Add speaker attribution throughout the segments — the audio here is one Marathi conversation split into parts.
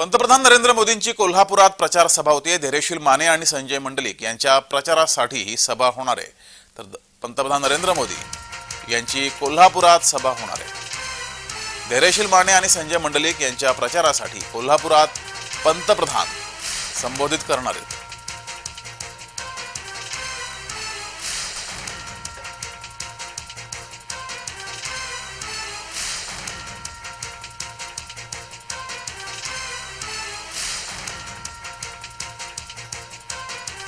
Speaker 1: पंतप्रधान नरेंद्र मोदींची कोल्हापुरात प्रचार सभा होती धैर्यशील माने आणि संजय मंडलिक यांच्या प्रचारासाठी ही सभा होणार आहे. तर पंतप्रधान नरेंद्र मोदी यांची कोल्हापुरात सभा होणार आहे. धैर्यशील माने आणि संजय मंडलिक यांच्या प्रचारासाठी कोल्हापुरात पंतप्रधान संबोधित करणार आहेत.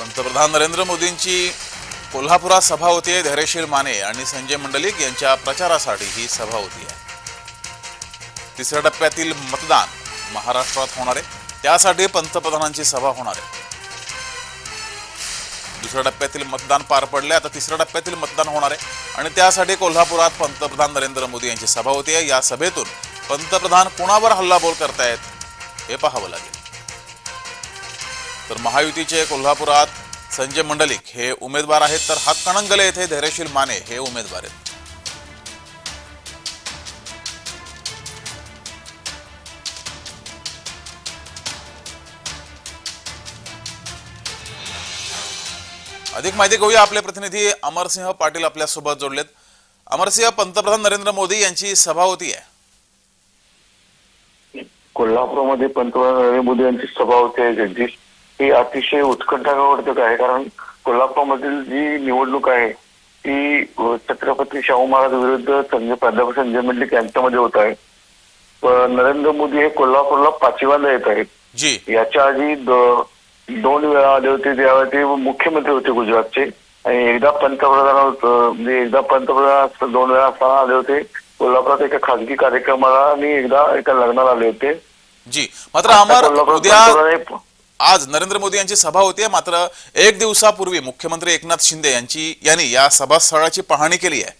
Speaker 1: पंतप्रधान नरेंद्र मोदींची कोल्हापुरात सभा आहे धैर्यशील माने आणि संजय मंडलिक यांच्या प्रचारासाठी ही सभा होती आहे. तिसऱ्या टप्प्यातील मतदान महाराष्ट्रात होणार आहे. त्यासाठी पंतप्रधानांची सभा होणार आहे. दुसऱ्या टप्प्यातील मतदान पार पडले आता तिसऱ्या टप्प्यातील मतदान होणार आहे. आणि त्यासाठी कोल्हापुरात पंतप्रधान नरेंद्र मोदी यांची सभा होती आहे. या सभेतून पंतप्रधान कोणावर हल्लाबोल करतायत हे पाहावं लागेल. तर महायुतीचे कोल्हापुरात संजय मंडलिक हे उमेदवार आहेत तर हातकणंगले येथे धैर्यशील माने हे उमेदवार आहेत. अधिक माहिती घेऊया आपले प्रतिनिधी अमरसिंह पाटील आपल्यासोबत जोडलेत. अमरसिंह पंतप्रधान नरेंद्र मोदी यांची सभा होती आहे.
Speaker 2: कोल्हापूरमध्ये पंतप्रधान नरेंद्र मोदी यांची सभा होते जगदीश ही अतिशय उत्कंठावर्धक आहे. कारण कोल्हापूरमधील जी निवडणूक आहे ती छत्रपती शाहू महाराज विरुद्ध संजय प्राध्यापक संजय मंडलिक यांच्यामध्ये होत आहे. नरेंद्र मोदी हे कोल्हापूरला पाचव्यांदा येत आहेत.
Speaker 1: जी.
Speaker 2: याच्या आधी दोन वेळा आले होते त्यावेळी ते मुख्यमंत्री होते गुजरातचे. आणि एकदा पंतप्रधान होत- म्हणजे एकदा पंतप्रधान दोन वेळा असताना आले होते. कोल्हापुरात एका खासगी कार्यक्रमाला आणि एकदा एका लग्नाला आले होते.
Speaker 1: जी. मात्र
Speaker 2: आता
Speaker 1: आज नरेंद्र मोदी यांची सभा होती मात्र एक दिवसापूर्वी मुख्यमंत्री एकनाथ शिंदे यांची यांनी या सभास्थळाची पाहणी केली आहे.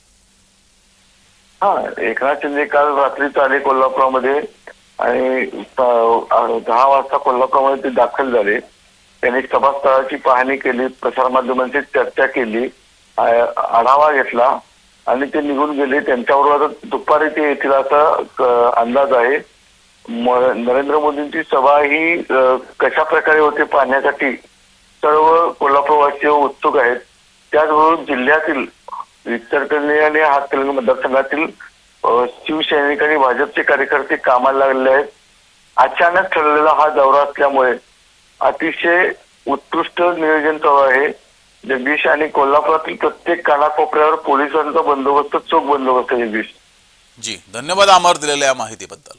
Speaker 2: हा एकनाथ शिंदे काल रात्रीच आले कोल्हापुरामध्ये आणि दहा वाजता कोल्हापुरामध्ये ते दाखल झाले. त्यांनी सभास्थळाची पाहणी केली प्रसारमाध्यमांची चर्चा केली आढावा घेतला आणि ते निघून गेले. त्यांच्याबरोबर दुपारी ते येतील असा अंदाज आहे. नरेंद्र मोदींची सभा ही कशा प्रकारे होते पाहण्यासाठी सर्व कोल्हापूरवासी उत्सुक आहेत. त्याचबरोबर जिल्ह्यातील इचलकरंजी आणि हातकणंगले मतदारसंघातील शिवसैनिक आणि भाजपचे कार्यकर्ते कामाला लागले आहेत. अचानक ठरलेला हा दौरा असल्यामुळे अतिशय उत्कृष्ट नियोजन चालू आहे. जगदीश आणि कोल्हापुरातील प्रत्येक कानाकोपऱ्यावर पोलिसांचा बंदोबस्त चोख बंदोबस्त जगदीश.
Speaker 1: जी धन्यवाद अमर दिलेल्या माहितीबद्दल.